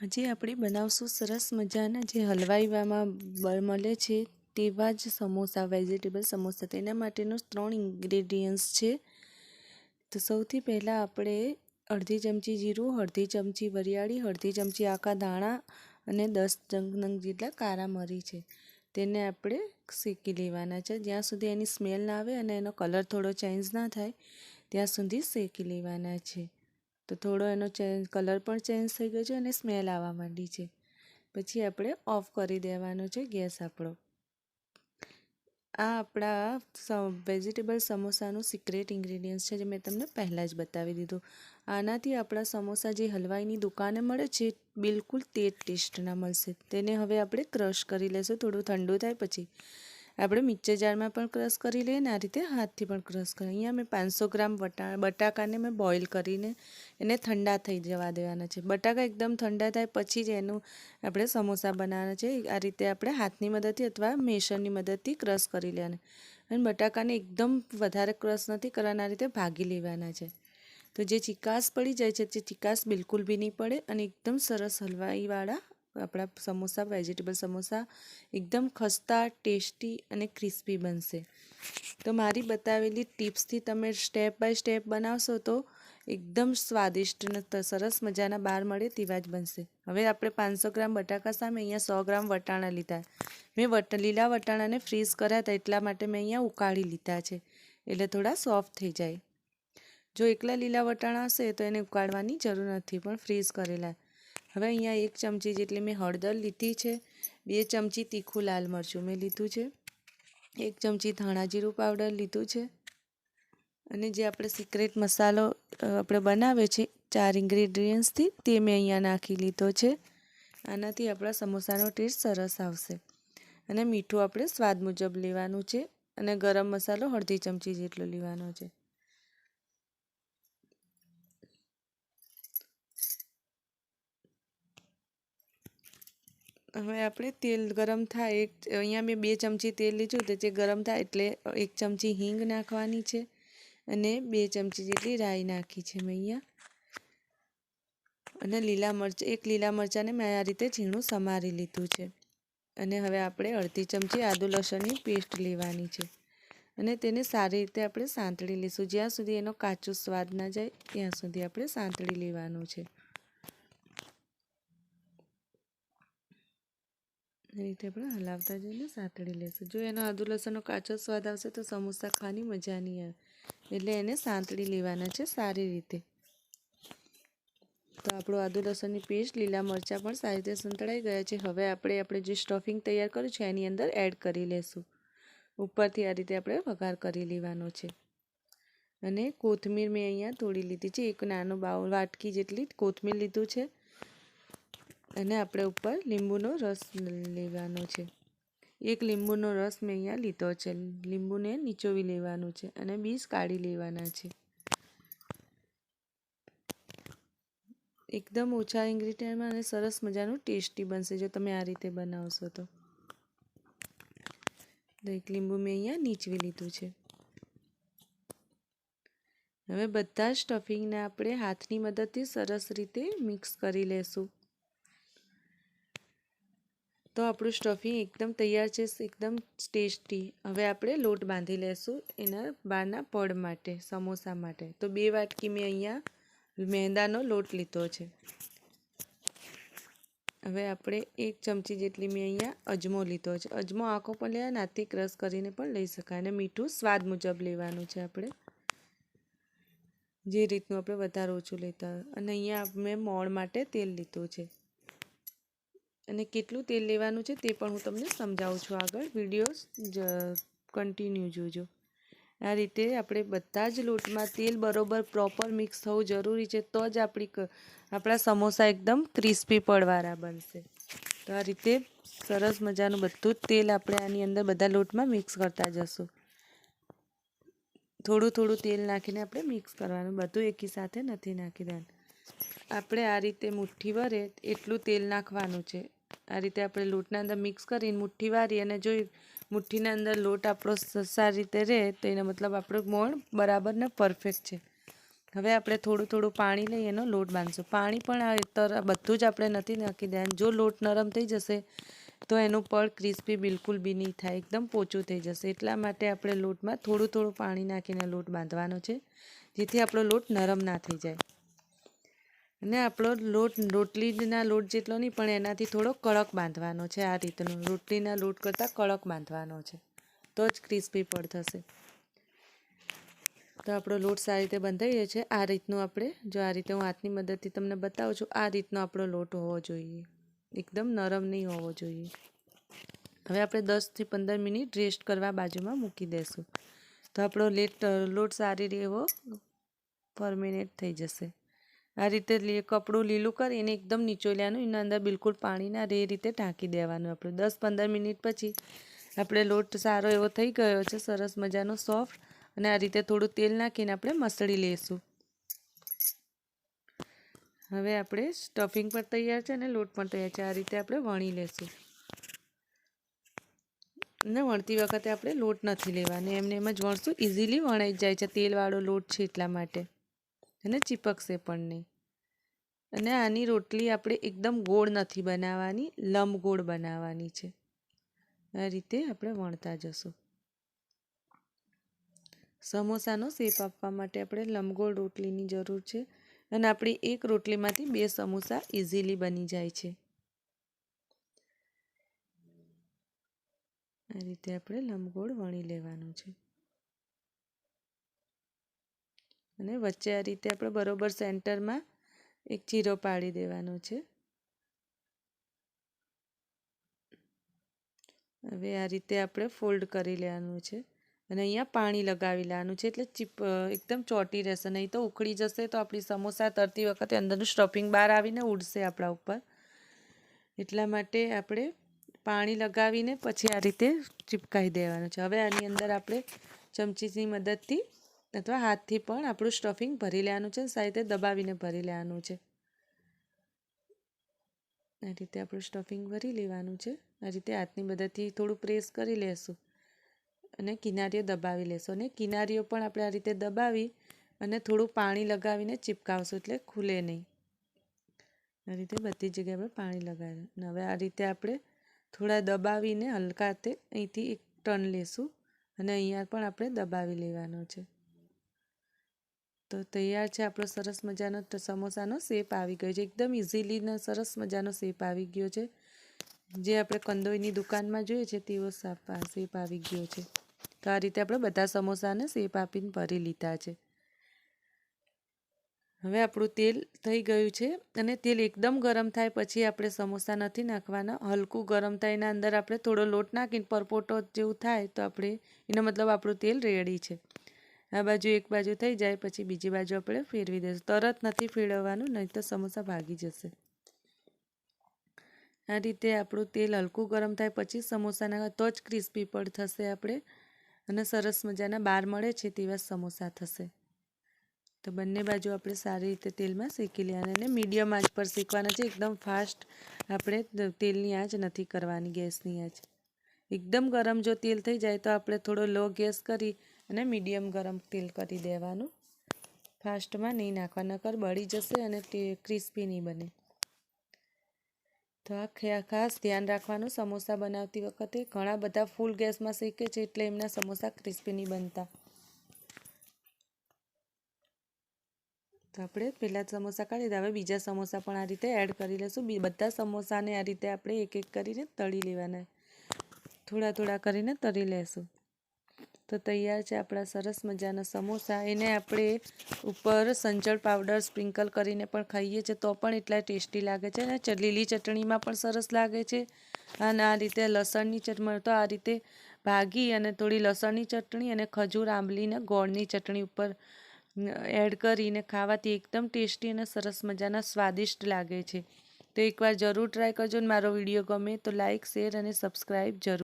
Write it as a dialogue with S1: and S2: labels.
S1: આજે આપણે બનાવશું સરસ મજાના જે હલવાઈવામાં મળે છે તેવા જ સમોસા વેજીટેબલ સમોસા તેના માટેનું ત્રણ ઇન્ગ્રેડિયન્ટ્સ છે. તો સૌથી પહેલાં આપણે અડધી ચમચી જીરું, અડધી ચમચી વરિયાળી, અડધી ચમચી આખા દાણા અને દસ નંગ જેટલા કારા મરી છે. તેને આપણે શેકી લેવાના છે. જ્યાં સુધી એની સ્મેલ ના આવે અને એનો કલર થોડો ચેન્જ ના થાય, ત્યાં સુધી શેકી લેવાના છે. તો થોડો એનો ચેન્જ, કલર પણ ચેન્જ થઈ ગયો છે અને સ્મેલ આવવા માંડી છે. પછી આપણે ઓફ કરી દેવાનો છે ગેસ આપણો. આ આપણા વેજીટેબલ સમોસાનું સિક્રેટ ઇન્ગ્રેડિયન્ટ્સ છે જે મેં તમને પહેલાં જ બતાવી દીધું. આનાથી આપણા સમોસા જે હલવાઈની દુકાને મળે છે બિલકુલ તે ટેસ્ટના મળશે. તેને હવે આપણે ક્રશ કરી લેશું, થોડું ઠંડુ થાય પછી. આપણે મિક્સર જારમાં પણ ક્રશ કરી લઈએ ને આ રીતે હાથથી પણ ક્રશ કરીએ. અહીંયા મેં પાંચસો ગ્રામ બટા બટાકાને મેં બોઇલ કરીને એને ઠંડા થઈ જવા દેવાના છે. બટાકા એકદમ ઠંડા થાય પછી જ એનું આપણે સમોસા બનાવવાના છે. આ રીતે આપણે હાથની મદદથી અથવા મેશરની મદદથી ક્રશ કરી લેવાના. અને બટાકાને એકદમ વધારે ક્રશ નથી કરવાના રીતે ભાગી લેવાના છે. તો જે ચિકાસ પડી જાય છે, તે ચિકાસ બિલકુલ બી નહીં પડે અને એકદમ સરસ હલવાઈવાળા આપણા સમોસા વેજીટેબલ સમોસા એકદમ ખસ્તા, ટેસ્ટી અને ક્રિસ્પી બનશે. તો મારી બતાવેલી ટિપ્સથી તમે સ્ટેપ બાય સ્ટેપ બનાવશો તો એકદમ સ્વાદિષ્ટ અને સરસ મજાના બહાર મળે તેવા જ બનશે. હવે આપણે પાંચસો ગ્રામ બટાકા સામે અહીંયા સો ગ્રામ વટાણા લીધા. મેં વટ, લીલા વટાણાને ફ્રીઝ કર્યા હતા એટલા માટે મેં અહીંયા ઉકાળી લીધા છે. એટલે થોડા સોફ્ટ થઈ જાય. જો એકલા લીલા વટાણા હશે તો એને ઉકાળવાની જરૂર નથી, પણ ફ્રીઝ કરેલા. હવે અહીંયા એક ચમચી જેટલી મેં હળદર લીધી છે, બે ચમચી તીખું લાલ મરચું મેં લીધું છે, એક ચમચી ધાણા જીરું પાવડર લીધું છે અને જે આપણે સિક્રેટ મસાલો આપણે બનાવે છે ચાર ઇન્ગ્રેડિયન્ટ્સથી તે મેં અહીંયા નાખી લીધો છે. આનાથી આપણા સમોસાનો ટેસ્ટ સરસ આવશે અને મીઠું આપણે સ્વાદ મુજબ લેવાનું છે અને ગરમ મસાલો અડધી ચમચી જેટલો લેવાનો છે. હવે આપણે તેલ ગરમ થાય, એક અહીંયા મેં બે ચમચી તેલ લીધું તો જે ગરમ થાય એટલે એક ચમચી હિંગ નાખવાની છે અને બે ચમચી જેટલી રાઈ નાખી છે મેં અહીંયા. અને લીલા મરચાં, એક લીલા મરચાંને મેં આ રીતે ઝીણું સમારી લીધું છે. અને હવે આપણે અડધી ચમચી આદુ લસણની પેસ્ટ લેવાની છે. અને તેને સારી રીતે આપણે સાંતળી લઈશું. જ્યાં સુધી એનો કાચો સ્વાદ ના જાય, ત્યાં સુધી આપણે સાંતળી લેવાનું છે. રીતે આપણે હલાવતા જઈને સાંતળી લેશું. જો એનો આદુ લસણનો કાચો સ્વાદ આવશે તો સમોસા ખાવાની મજા નહીં આવે. એટલે એને સાંતળી લેવાના છે સારી રીતે. તો આપણું આદુ લસણની પેસ્ટ લીલા મરચાં પણ સારી રીતે સંતળાઈ ગયા છે. હવે આપણે આપણે જે સ્ટફિંગ તૈયાર કર્યું છે એની અંદર એડ કરી લેશું. ઉપરથી આ રીતે આપણે વઘાર કરી લેવાનો છે. અને કોથમીર મેં અહીંયા તોડી લીધી છે. એક નાનો બાઉલ વાટકી જેટલી કોથમીર લીધું છે. અને આપણે ઉપર લીંબુનો રસ લેવાનો છે. એક લીંબુનો રસ મેં અહીંયા લીધો છે. લીંબુને નીચોવી લેવાનું છે અને બીજ કાઢી લેવાના છે. એકદમ ઓછા ઇન્ગ્રીડિયન્ટમાં અને સરસ મજાનું ટેસ્ટી બનશે જો તમે આ રીતે બનાવશો તો. એક લીંબુ મેં અહીંયા નીચવી લીધું છે. હવે બધા સ્ટફિંગને આપણે હાથની મદદથી સરસ રીતે મિક્સ કરી લેશું. તો આપણું સ્ટફિંગ એકદમ તૈયાર છે, એકદમ ટેસ્ટી હવે આપણે લોટ બાંધી લેશું એના બહારના પડ માટે, સમોસા માટે. તો બે વાટકી મેં અહીંયા મેંદાનો લોટ લીધો છે. હવે આપણે એક ચમચી જેટલી મેં અહીંયા અજમો લીધો છે. અજમો આંખો પણ લેવા નાથી ક્રશ કરીને પણ લઈ શકાય અને મીઠું સ્વાદ મુજબ લેવાનું છે આપણે. જે રીતનું આપણે વધારે ઓછું લેતા અને અહીંયા મેં મોણ માટે તેલ લીધું છે. અને કેટલું તેલ લેવાનું છે તે પણ હું તમને સમજાવું છું આગળ. વીડિયો કન્ટિન્યુ જોજો. આ રીતે આપણે બધા જ લોટમાં તેલ બરોબર પ્રોપર મિક્સ થવું જરૂરી છે, તો જ આપણી આપણા સમોસા એકદમ ક્રિસ્પી પડવાળા બનશે. તો આ રીતે સરસ મજાનું બધું જ તેલ આપણે આની અંદર બધા લોટમાં મિક્સ કરતા જશું. થોડું થોડું તેલ નાખીને આપણે મિક્સ કરવાનું, બધું એકી સાથે નથી નાખી દેવાનું. આપણે આ રીતે મુઠ્ઠી ભરે એટલું તેલ નાખવાનું છે. આ રીતે આપણે લોટના અંદર મિક્સ કરીને મુઠ્ઠી વારી અને જો મુઠ્ઠીના અંદર લોટ આપણો સારી રીતે રહે, તો એનો મતલબ આપણો મોણ બરાબર ને પરફેક્ટ છે. હવે આપણે થોડું થોડું પાણી લઈ એનો લોટ બાંધશું. પાણી પણ તર બધું જ આપણે નથી નાખી દેવાનું. જો લોટ નરમ થઈ જશે, તો એનું પડ ક્રિસ્પી બિલકુલ બી નહીં થાય. એકદમ પોચું થઈ જશે. એટલા માટે આપણે લોટમાં થોડું થોડું પાણી નાખીને લોટ બાંધવાનો છે, જેથી આપણો લોટ નરમ ના થઈ જાય. અને આપણો લોટ, રોટલીના લોટ જેટલો નહીં, પણ એનાથી થોડો કડક બાંધવાનો છે આ રીતનો. રોટલીના લોટ કરતાં કડક બાંધવાનો છે. તો જ ક્રિસ્પી પડ થશે. તો આપણો લોટ સારી રીતે બંધાઈ ગયો છે. આ રીતનું આપણે, જો આ રીતે હું હાથની મદદથી તમને બતાવું છું, આ રીતનો આપણો લોટ હોવો જોઈએ. એકદમ નરમ નહીં હોવો જોઈએ. હવે આપણે દસથી પંદર મિનિટ રેસ્ટ કરવા બાજુમાં મૂકી દઈશું તો આપણો લેટ, લોટ સારી એવો ફર્મિનેટ થઈ જશે. આ રીતે કપડું લીલું કરીને એકદમ નીચોલ્યાનું, એના અંદર બિલકુલ પાણીના રે રીતે ઢાંકી દેવાનું આપણે. દસ પંદર મિનિટ પછી આપણે લોટ સારો એવો થઈ ગયો છે, સરસ મજાનો સોફ્ટ, અને આ રીતે થોડું તેલ નાખીને આપણે મસળી લઈશું હવે આપણે સ્ટફિંગ પણ તૈયાર છે અને લોટ પણ તૈયાર છે, આ રીતે આપણે વણી લેશું. ને વણતી વખતે આપણે લોટ નથી લેવાનો, એમને એમ જ વણશું. ઇઝીલી વણાઈ જાય છે, તેલવાળો લોટ છે એટલા માટે. અને ચીપકશે પણ નહીં. અને આની રોટલી આપણે એકદમ ગોળ નથી બનાવવાની, લંબગોળ બનાવવાની છે. આ રીતે આપણે વણતા જશું. સમોસાનો શેપ આપવા માટે આપણે લંબગોળ રોટલીની જરૂર છે અને આપણી એક રોટલીમાંથી બે સમોસા ઇઝીલી બની જાય છે. આ રીતે આપણે લંબગોળ વણી લેવાનું છે. અને વચ્ચે આ રીતે આપણે બરોબર સેન્ટરમાં એક ચીરો પાડી દેવાનો છે. હવે આ રીતે આપણે ફોલ્ડ કરી લેવાનું છે અને અહીંયા પાણી લગાવી લેવાનું છે એટલે ચીપ એકદમ ચોટી રહેશે. નહીં તો ઉખડી જશે તો આપણી સમોસા તરતી વખતે અંદરનું સ્ટફિંગ બહાર આવીને ઉડશે આપણા ઉપર. એટલા માટે આપણે પાણી લગાવીને પછી આ રીતે ચીપકાવી દેવાનું છે. હવે આની અંદર આપણે ચમચીની મદદથી અથવા હાથથી પણ આપણું સ્ટફિંગ ભરી લેવાનું છે સાથે દબાવીને ભરી લેવાનું છે. આ રીતે આપણું સ્ટફિંગ ભરી લેવાનું છે. આ રીતે હાથની મદદથી થોડું પ્રેસ કરી લેશું અને કિનારીઓ દબાવી લેશું અને કિનારીઓ પણ આપણે આ રીતે દબાવી અને થોડું પાણી લગાવીને ચીપકાવશું એટલે ખુલે નહીં. આ રીતે બધી જગ્યાએ આપણે પાણી લગાવીએ હવે આ રીતે આપણે થોડા દબાવીને હલકા હાથે અહીંથી એક ટર્ન લેશું અને અહીંયા પણ આપણે દબાવી લેવાનો છે. તો તૈયાર છે આપણો સરસ મજાનો સમોસાનો શેપ આવી ગયો છે. એકદમ ઇઝીલીને સરસ મજાનો શેપ આવી ગયો છે. જે આપણે કંદોઈની દુકાનમાં જોઈએ છે તેવો શેપ આવી ગયો છે. તો આ રીતે આપણે બધા સમોસાને શેપ આપીને ભરી લીધા છે. હવે આપણું તેલ થઈ ગયું છે અને તેલ એકદમ ગરમ થાય પછી આપણે સમોસા નથી નાખવાના. હલકું ગરમ થાય, એના અંદર આપણે થોડો લોટ નાખીને પરપોટો જેવું થાય તો આપણે, એનો મતલબ આપણું તેલ રેડી છે. આ બાજુ એક બાજુ થઈ જાય, પછી બીજી બાજુ આપણે ફેરવી દઈશું. તરત નથી ફેરવવાનું નહીં તો સમોસા ભાગી જશે. આ રીતે આપણું તેલ હલકું ગરમ થાય, પછી સમોસાના તો જ ક્રિસ્પી પણ થશે આપણે. અને સરસ મજાના બાર મળે છે તેવા સમોસા થશે. તો બંને બાજુ આપણે સારી રીતે તેલમાં શેકી લેવાના અને મીડિયમ આંચ પર શેકવાના છે. એકદમ ફાસ્ટ આપણે તેલની આંચ નથી કરવાની, ગેસની આંચ. એકદમ ગરમ જો તેલ થઈ જાય તો આપણે થોડો લો ગેસ કરી અને મીડિયમ ગરમ તેલ કરી દેવાનું. ફાસ્ટમાં નહીં નાખવા, નકર બળી જશે અને તે ક્રિસ્પી નહીં બને. તો આ ખાસ ધ્યાન રાખવાનું, સમોસા બનાવતી વખતે ઘણા બધા ફૂલ ગેસમાં શેકે છે એટલે એમના સમોસા ક્રિસ્પી નહીં બનતા. તો આપણે પહેલાં સમોસા કાઢી હવે બીજા સમોસા પણ આ રીતે એડ કરી લઈશું. બધા સમોસાને આ રીતે આપણે એક એક કરીને તળી લેવાના. થોડા થોડા કરીને તળી લેશું. તો તૈયાર છે આપણા સરસ મજાના સમોસા. એને આપણે ઉપર સંચળ પાવડર સ્પ્રિંકલ કરીને પણ ખાઈએ છીએ. તો પણ એટલા ટેસ્ટી લાગે છે. અને લીલી ચટણીમાં પણ સરસ લાગે છે. અને આ રીતે લસણની ચટણી તો આ રીતે ભાગી અને થોડી લસણની ચટણી અને ખજૂર આંબલીને ગોળની ચટણી ઉપર એડ કરીને ખાવાથી એકદમ ટેસ્ટી અને સરસ મજાના સ્વાદિષ્ટ લાગે છે. તો એકવાર જરૂર ટ્રાય કરજો ને મારો વીડિયો ગમે તો લાઇક શેર અને સબસ્ક્રાઈબ જરૂર